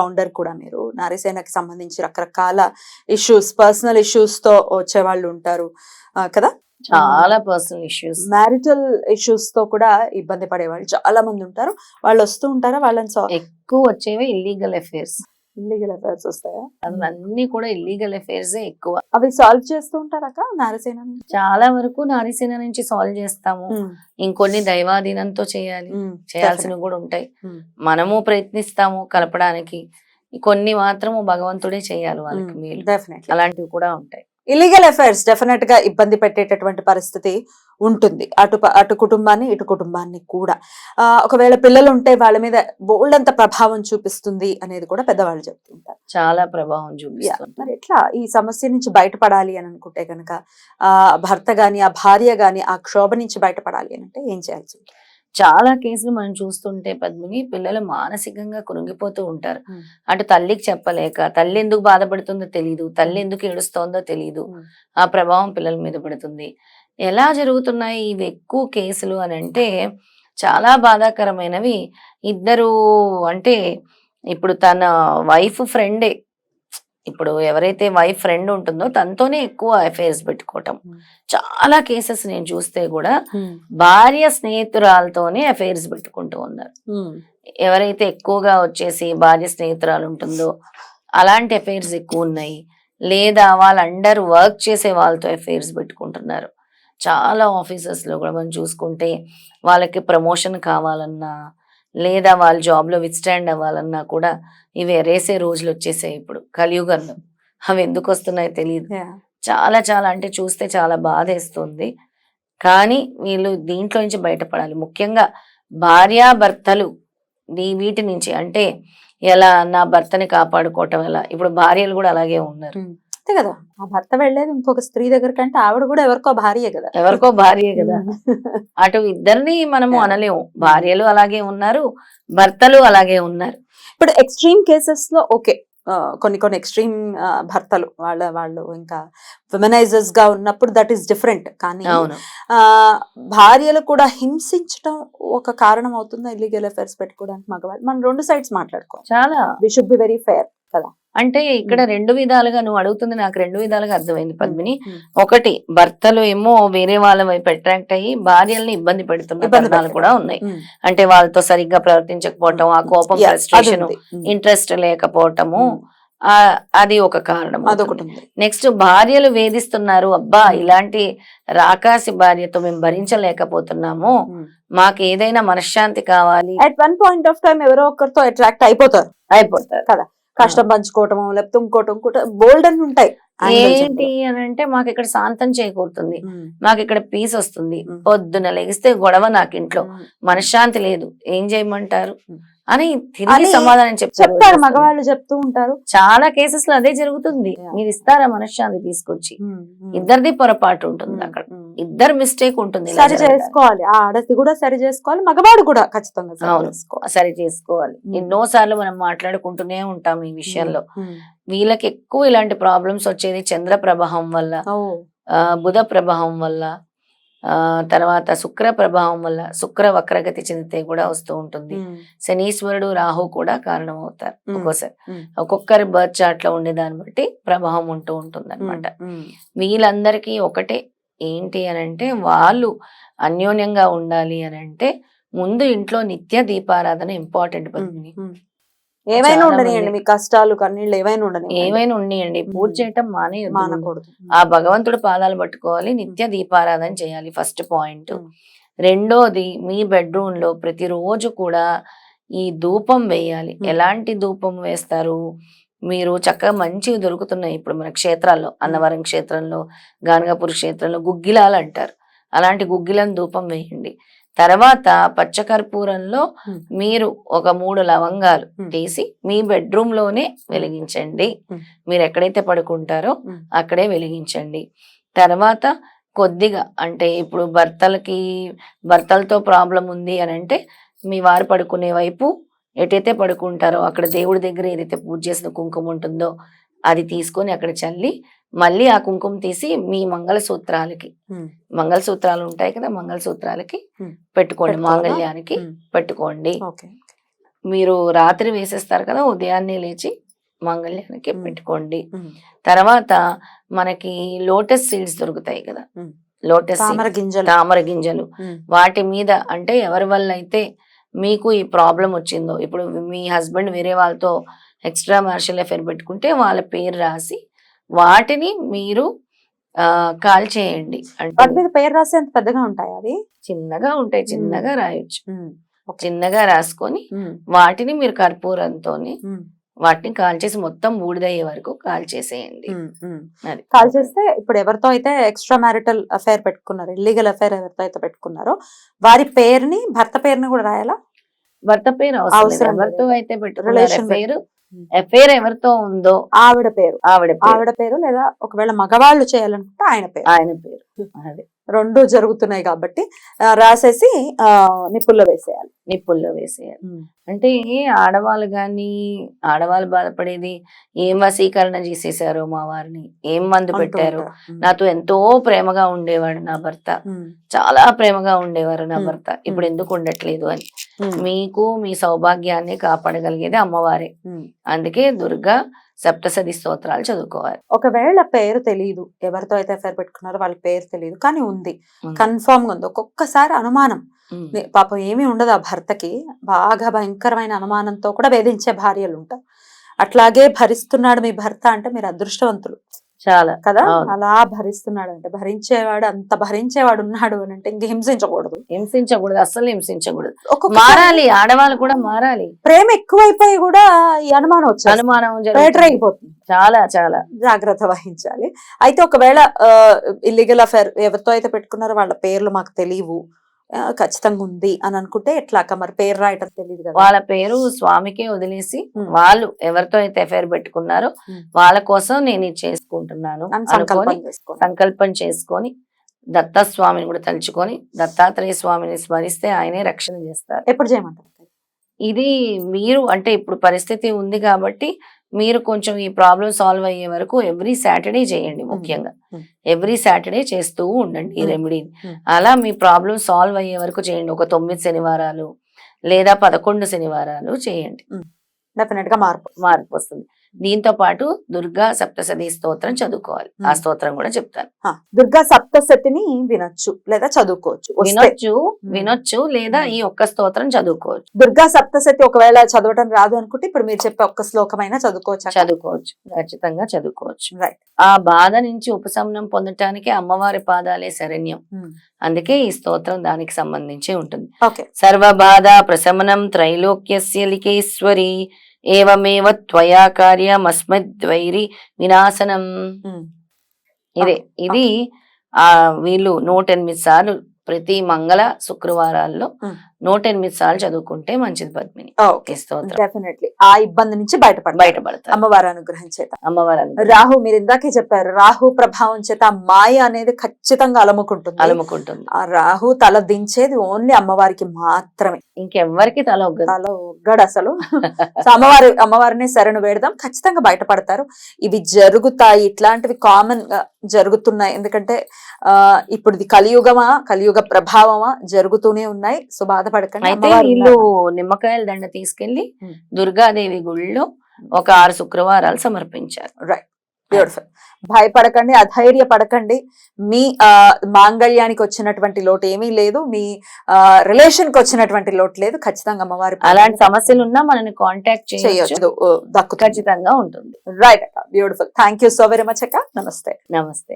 Founder కూడా మీరు. నారీసేనకి సంబంధించి రకరకాల ఇష్యూస్ పర్సనల్ ఇష్యూస్తో వచ్చే వాళ్ళు ఉంటారు. కదా? చాలా పర్సనల్ ఇష్యూస్ మ్యారిటల్ ఇష్యూస్తో కూడా ఇబ్బంది పడే వాళ్ళు చాలా మంది ఉంటారు. వాళ్ళు వస్తూ ఉంటారా? వాళ్ళని ఎక్కువ వచ్చేవి ఇల్లీగల్ అఫేర్స్ ఇల్లీగల్ అఫైర్స్ వస్తాయా? అన్ని కూడా ఇల్లీగల్ అఫేర్స్ ఎక్కువ. అవి సాల్వ్ చేస్తూ ఉంటారక్క నారసేన? చాలా వరకు నారీసేన నుంచి సాల్వ్ చేస్తాము. ఇంకొన్ని దైవాధీనంతో చేయాలి. చేయాల్సినవి కూడా ఉంటాయి. మనము ప్రయత్నిస్తాము కలపడానికి. కొన్ని మాత్రము భగవంతుడే చేయాలి వాళ్ళకి మేలు. అలాంటివి కూడా ఉంటాయి. ఇల్లీగల్ అఫైర్స్ డెఫినెట్గా ఇబ్బంది పెట్టేటటువంటి పరిస్థితి ఉంటుంది అటు అటు కుటుంబాన్ని ఇటు కుటుంబాన్ని కూడా ఆ, ఒకవేళ పిల్లలు ఉంటే వాళ్ళ మీద బోల్డ్ అంత ప్రభావం చూపిస్తుంది అనేది కూడా పెద్దవాళ్ళు చెప్తుంటారు చాలా ప్రభావం. చూపిస్తుంది మరి ఎట్లా ఈ సమస్య నుంచి బయటపడాలి అని అనుకుంటే కనుక ఆ భర్త గాని ఆ భార్య గాని ఆ క్షోభ నుంచి బయటపడాలి అని అంటే ఏం చేయాల్సి ఉంటుంది? చాలా కేసులు మనం చూస్తుంటే పద్మిని పిల్లలు మానసికంగా కృంగిపోతూ ఉంటారు. అటు తల్లికి చెప్పలేక తల్లి ఎందుకు బాధపడుతుందో తెలియదు తల్లి ఎందుకు ఏడుస్తోందో తెలియదు. ఆ ప్రభావం పిల్లల మీద పడుతుంది ఎలా జరుగుతున్నాయి ఇవి ఎక్కువ కేసులు అని అంటే చాలా బాధాకరమైనవి ఇద్దరు అంటే ఇప్పుడు తన వైఫ్ ఫ్రెండే ఇప్పుడు ఎవరైతే వైఫ్ ఫ్రెండ్ ఉంటుందో తనతోనే ఎక్కువ అఫైర్స్ పెట్టుకోవటం. చాలా కేసెస్ నేను చూస్తే కూడా భార్య స్నేహితురాలతోనే అఫైర్స్ పెట్టుకుంటూ ఉన్నారు. ఎవరైతే ఎక్కువగా వచ్చేసి భార్య స్నేహితురాలు ఉంటుందో అలాంటి అఫైర్స్ ఎక్కువ ఉన్నాయి. లేదా వాళ్ళ అండర్ వర్క్ చేసే వాళ్ళతో అఫైర్స్ పెట్టుకుంటున్నారు. చాలా ఆఫీసెస్లో కూడా మనం చూసుకుంటే వాళ్ళకి ప్రమోషన్ కావాలన్నా లేదా వాళ్ళ జాబ్లో విత్స్టాండ్ అవ్వాలన్నా కూడా ఇవి ఎరేసే రోజులు వచ్చేసాయి ఇప్పుడు కలియుగంలో. అవి ఎందుకు వస్తున్నాయో తెలియదు. చాలా చాలా అంటే చూస్తే చాలా బాధేస్తుంది. కానీ వీళ్ళు దీంట్లో నుంచి బయటపడాలి. ముఖ్యంగా భార్యాభర్తలు ఈ వీటి నుంచి అంటే ఎలా నా భర్తని కాపాడుకోవటం ఎలా? ఇప్పుడు భార్యలు కూడా అలాగే ఉన్నారు. Hmm. అంతే కదా. ఆ భర్త వెళ్ళేది ఇంకొక స్త్రీ దగ్గర కంటే ఆవిడ కూడా ఎవరికో భార్య కదా. ఎవరికో భార్యే కదా. అటు ఇద్దరిని మనము. అనలేము. భార్యలు అలాగే ఉన్నారు భర్తలు అలాగే ఉన్నారు. ఇప్పుడు ఎక్స్ట్రీమ్ కేసెస్లో ఓకే కొన్ని కొన్ని ఎక్స్ట్రీమ్ భర్తలు వాళ్ళ వాళ్ళు ఇంకా విమెనైజర్స్గా ఉన్నప్పుడు దట్ ఈస్ డిఫరెంట్. కానీ భార్యలు కూడా హింసించడం ఒక కారణం అవుతుందా? ఇల్లీగల్ అఫైర్స్ పెట్టుకోవడానికి మగవాళ్ళు. మనం రెండు సైడ్స్ మాట్లాడుకోవాలి. చాలా. We should be very fair అంటే ఇక్కడ. రెండు విధాలుగా నువ్వు అడుగుతుంది నాకు రెండు విధాలుగా అర్థమైంది పద్మిని. ఒకటి భర్తలు ఏమో వేరే వాళ్ళ వైపు అట్రాక్ట్ అయ్యి భార్యల్ని ఇబ్బంది పెడుతున్న పెట్టడం. కూడా ఉన్నాయి. అంటే వాళ్ళతో సరిగ్గా ప్రవర్తించకపోవటం ఆ కోపం ఫ్రస్ట్రేషన్. ఇంట్రెస్ట్ లేకపోవటము అది ఒక కారణం అదొకటి నెక్స్ట్ భార్యలు వేధిస్తున్నారు అబ్బా. ఇలాంటి రాకాసి భార్యతో మేము భరించలేకపోతున్నాము. మాకు ఏదైనా మనశ్శాంతి కావాలి at one point of time ఎవరో ఒకరితో అట్రాక్ట్ అయిపోతారు అయిపోతారు కష్టం పంచుకోవటం లేకపోతే ఇంకోటం ఇంకోటి బోల్డ్ అని ఉంటాయి. ఏంటి అని అంటే మాకు ఇక్కడ శాంతం చేకూరుతుంది. మాకు ఇక్కడ పీస్ వస్తుంది. పొద్దున లెగిస్తే గొడవ నాకు ఇంట్లో. మనశ్శాంతి లేదు ఏం చేయమంటారు. అని తిరిగి సమాధానం చెప్తారు చెప్తారు మగవాళ్ళు చెప్తూ ఉంటారు చాలా కేసెస్లో అదే జరుగుతుంది. మీరు ఇస్తారా మనశ్శాంతి తీసుకొచ్చి. ఇద్దరిది పొరపాటు ఉంటుంది. అక్కడ. ఇద్దరు మిస్టేక్ ఉంటుంది సరి. చేసుకోవాలి ఆ ఆడది కూడా సరి చేసుకోవాలి మగవాడు కూడా ఖచ్చితంగా సరి. చేసుకోవాలి. ఎన్నో సార్లు మనం మాట్లాడుకుంటూనే ఉంటాం ఈ విషయంలో. వీళ్ళకి ఎక్కువ ఇలాంటి ప్రాబ్లమ్స్ వచ్చేది చంద్ర ప్రభావం వల్ల. ఆ, బుధ ప్రభావం వల్ల ఆ తర్వాత శుక్ర ప్రభావం వల్ల శుక్ర వక్రగతి చెందితే కూడా వస్తూ ఉంటుంది. శనీశ్వరుడు రాహు కూడా కారణం అవుతారు. ఒక్కోసారి. ఒక్కొక్కరి బర్త్ చార్ట్లో ఉండే దాన్ని బట్టి ప్రభావం ఉంటూ ఉంటుంది అనమాట. వీళ్ళందరికీ ఒకటే ఏంటి అని అంటే వాళ్ళు అన్యోన్యంగా ఉండాలి అని అంటే ముందు ఇంట్లో నిత్య దీపారాధన ఇంపార్టెంట్ పద్మిని. ఏమైనా ఉండనియండి మీ కష్టాలు కన్నీళ్ళు ఏమైనా ఉండని ఏమైనా ఉన్నాయండి పూజ. చేయటం ముందు. మానకూడదు. ఆ భగవంతుడు పాదాలు పట్టుకోవాలి నిత్య దీపారాధన చేయాలి ఫస్ట్ పాయింట్. రెండోది మీ బెడ్రూమ్లో ప్రతిరోజు కూడా ఈ ధూపం వేయాలి. ఎలాంటి ధూపం వేస్తారు? మీరు చక్కగా మంచివి దొరుకుతున్నాయి ఇప్పుడు మన క్షేత్రాల్లో అన్నవరం క్షేత్రంలో గానగాపూర్ క్షేత్రంలో గుగ్గిలాలు అంటారు. అలాంటి గుగ్గిలం ధూపం వేయండి. తర్వాత పచ్చకర్పూరంలో. మీరు ఒక మూడు లవంగాలు. తీసి మీ బెడ్రూమ్లోనే వెలిగించండి. మీరు ఎక్కడైతే పడుకుంటారో. అక్కడే వెలిగించండి తర్వాత కొద్దిగా అంటే ఇప్పుడు భర్తలకి భర్తలతో ప్రాబ్లం ఉంది అని అంటే మీ వారు పడుకునే వైపు ఎటైతే పడుకుంటారో అక్కడ దేవుడి దగ్గర ఏదైతే పూజ చేసిన కుంకుమ ఉంటుందో అది తీసుకొని అక్కడ చల్లి మళ్ళీ ఆ కుంకుమ తీసి మీ మంగళసూత్రాలకి. మంగళసూత్రాలు ఉంటాయి కదా మంగళసూత్రాలకి. పెట్టుకోండి? మాంగళ్యానికి పెట్టుకోండి. మీరు రాత్రి వేసేస్తారు కదా ఉదయాన్నే లేచి మాంగళ్యానికి. పెట్టుకోండి. తర్వాత మనకి లోటస్ సీడ్స్ దొరుకుతాయి కదా. లోటస్ తామర గింజలు. తామర గింజలు. ఉమ్, వాటి మీద అంటే ఎవరి వల్ల అయితే మీకు ఈ ప్రాబ్లం వచ్చిందో ఇప్పుడు మీ హస్బెండ్ వేరే వాళ్ళతో ఎక్స్ట్రా మార్షల్ ఎఫైర్ పెట్టుకుంటే వాళ్ళ పేరు రాసి వాటిని మీరు కాల్ చేయండి. వాటి అంటే మీద పేరు రాసి అంత పెద్దగా ఉంటాయి అవి? చిన్నగా ఉంటాయి చిన్నగా రాయొచ్చు. చిన్నగా రాసుకొని వాటిని మీరు కర్పూరంతోని వాటిని కాల్ చేసి మొత్తం బూడిదయ్యే వరకు కాల్ చేసేయండి. కాల్ చేస్తే ఇప్పుడు ఎవరితో అయితే ఎక్స్ట్రా మ్యారిటల్ అఫైర్ పెట్టుకున్నారు ఇల్లీగల్ అఫైర్ ఎవరితో అయితే పెట్టుకున్నారో వారి పేరుని భర్త పేరుని కూడా రాయాలా? భర్త పేరు అవసరం. ఎవరితో అయితే పెట్టుకున్నారు Relation ఎఫైర్ ఎవరితో ఉందో ఆవిడ పేరు. ఆవిడ ఆవిడ పేరు లేదా ఒకవేళ మగవాళ్ళు చేయాలనుకుంటే ఆయన పేరు. ఆయన పేరు. అదే. రెండు జరుగుతున్నాయి కాబట్టి రాసేసి ఆ, నిప్పుల్లో వేసేయాలి. నిప్పుల్లో వేసేయాలి. అంటే ఆడవాళ్ళు గాని ఆడవాళ్ళు బాధపడేది ఏం వశీకరణ చేసేసారు మా వారిని? ఏం మందు పెట్టారు? నాతో ఎంతో ప్రేమగా ఉండేవాడు నా భర్త. చాలా ప్రేమగా ఉండేవారు నా. భర్త. ఇప్పుడు ఎందుకు ఉండట్లేదు అని. మీకు మీ సౌభాగ్యాన్ని కాపాడగలిగేది అమ్మవారే. అందుకే దుర్గా సప్తసతి స్తోత్రాలు చదువుకోవాలి. ఒకవేళ పేరు తెలియదు ఎవరితో అయితే అఫైర్ పెట్టుకున్నారో వాళ్ళ పేరు తెలియదు కానీ ఉంది. కన్ఫర్మ్గా ఉంది. ఒక్కొక్కసారి అనుమానం. పాపం ఏమీ ఉండదు ఆ భర్తకి. బాగా భయంకరమైన అనుమానంతో కూడా వేధించే భార్యలు ఉంటారు. అట్లాగే భరిస్తున్నాడు మీ భర్త అంటే మీరు అదృష్టవంతులు. చాలా. కదా. అలా భరిస్తున్నాడు అంటే భరించేవాడు అంత భరించేవాడు ఉన్నాడు అని అంటే ఇంక హింసించకూడదు. హింసించకూడదు అస్సలు హింసించకూడదు. మారాలి ఆడవాళ్ళు కూడా మారాలి. ప్రేమ ఎక్కువైపోయి కూడా ఈ అనుమానం వచ్చేస్తుంది. అనుమానం జరుగుతుంది. అయిపోతుంది. చాలా చాలా. జాగ్రత్త వహించాలి. అయితే ఒకవేళ ఇల్లీగల్ అఫైర్ ఎవరితో అయితే పెట్టుకున్నారో వాళ్ళ పేర్లు మాకు తెలియవు. ఖచ్చితంగా ఉంది అని అనుకుంటే ఎట్లాక మరి పేరు రాయటం తెలియదు కదా. వాళ్ళ పేరు స్వామికే వదిలేసి. వాళ్ళు ఎవరితో అయితే ఎఫైర్ పెట్టుకున్నారో. వాళ్ళ కోసం నేను ఇది చేసుకుంటున్నాను సంకల్పం చేసుకొని దత్తాస్వామిని కూడా తలుచుకొని దత్తాత్రేయ స్వామిని స్మరిస్తే ఆయనే రక్షణ చేస్తారు. ఎప్పుడు చేయమంటారు ఇది మీరు అంటే ఇప్పుడు పరిస్థితి ఉంది కాబట్టి మీరు కొంచెం ఈ ప్రాబ్లం సాల్వ్ అయ్యే వరకు ఎవ్రీ సాటర్డే చేయండి ముఖ్యంగా. ఎవ్రీ సాటర్డే చేస్తూ ఉండండి ఈ. రెమెడీని. అలా మీ ప్రాబ్లం సాల్వ్ అయ్యే వరకు చేయండి ఒక తొమ్మిది శనివారాలు లేదా పదకొండు శనివారాలు చేయండి డెఫినెట్గా మార్పు మార్పు వస్తుంది దీంతో పాటు దుర్గా సప్తసతి స్తోత్రం చదువుకోవాలి. ఆ. స్తోత్రం కూడా చెప్తాను దుర్గా సప్తశతిని వినొచ్చు లేదా చదువుకోవచ్చు. వినొచ్చు వినొచ్చు లేదా ఈ ఒక్క స్తోత్రం చదువుకోవచ్చు. దుర్గా సప్తశతి ఒకవేళ చదవటం రాదు అనుకుంటే ఇప్పుడు మీరు చెప్పే ఒక్క శ్లోకమైనా చదువుకోవచ్చు చదువుకోవచ్చు. ఖచ్చితంగా చదువుకోవచ్చు. రైట్ ఆ బాధ నుంచి ఉపశమనం పొందటానికి అమ్మవారి పాదాలే శరణ్యం. అందుకే ఈ స్తోత్రం దానికి సంబంధించి ఉంటుంది. ఓకే. సర్వబాధ ప్రశమనం త్రైలోక్యస్య లికేశ్వరి ఏవమేవ త్వయా కార్యమస్మద్వైరి వినాశనం ఇదే ఇది ఆ వీళ్ళు నూట ఎనిమిది సార్లు ప్రతి మంగళ శుక్రవారాల్లో. నూట ఎనిమిది సార్లు చదువుకుంటే మంచిది పద్మిని. ఓకే. డెఫినెట్లీ ఆ ఇబ్బంది నుంచి బయటపడ బయటపడతారు. అమ్మవారి అనుగ్రహం చేత. అమ్మవారు రాహు మీరు ఇందాకే చెప్పారు రాహు ప్రభావం చేత మాయ అనేది ఖచ్చితంగా అలముకుంటుంది. అలుముకుంటుంది. ఆ రాహు తల దించేది ఓన్లీ అమ్మవారికి మాత్రమే. ఇంకెవ్వరికి తల తల ఒగ్గడు అసలు. అమ్మవారి అమ్మవారిని శరణు వేడదాం. ఖచ్చితంగా బయటపడతారు. ఇవి జరుగుతాయి. ఇట్లాంటివి కామన్గా జరుగుతున్నాయి. ఎందుకంటే ఆ ఇప్పుడు ఇది కలియుగమా కలియుగ ప్రభావమా జరుగుతూనే ఉన్నాయి. సో బాధపడకండి. అయితే వీళ్ళు. నిమ్మకాయల దండ తీసుకెళ్ళి. దుర్గాదేవి గుళ్ళో ఒక ఆరు శుక్రవారాలు సమర్పించారు. బ్యూటిఫుల్ భయపడకండి అధైర్య పడకండి మీ మాంగళ్యానికి వచ్చినటువంటి లోటు ఏమీ లేదు. మీ రిలేషన్కి వచ్చినటువంటి లోటు లేదు. ఖచ్చితంగా అమ్మవారి అలాంటి సమస్యలు ఉన్నా మనని కాంటాక్ట్ చేయొచ్చు. దక్కుతుంది. ఖచ్చితంగా ఉంటుంది. రైట్ అక్క. Beautiful thank you so very much అక్క. నమస్తే నమస్తే.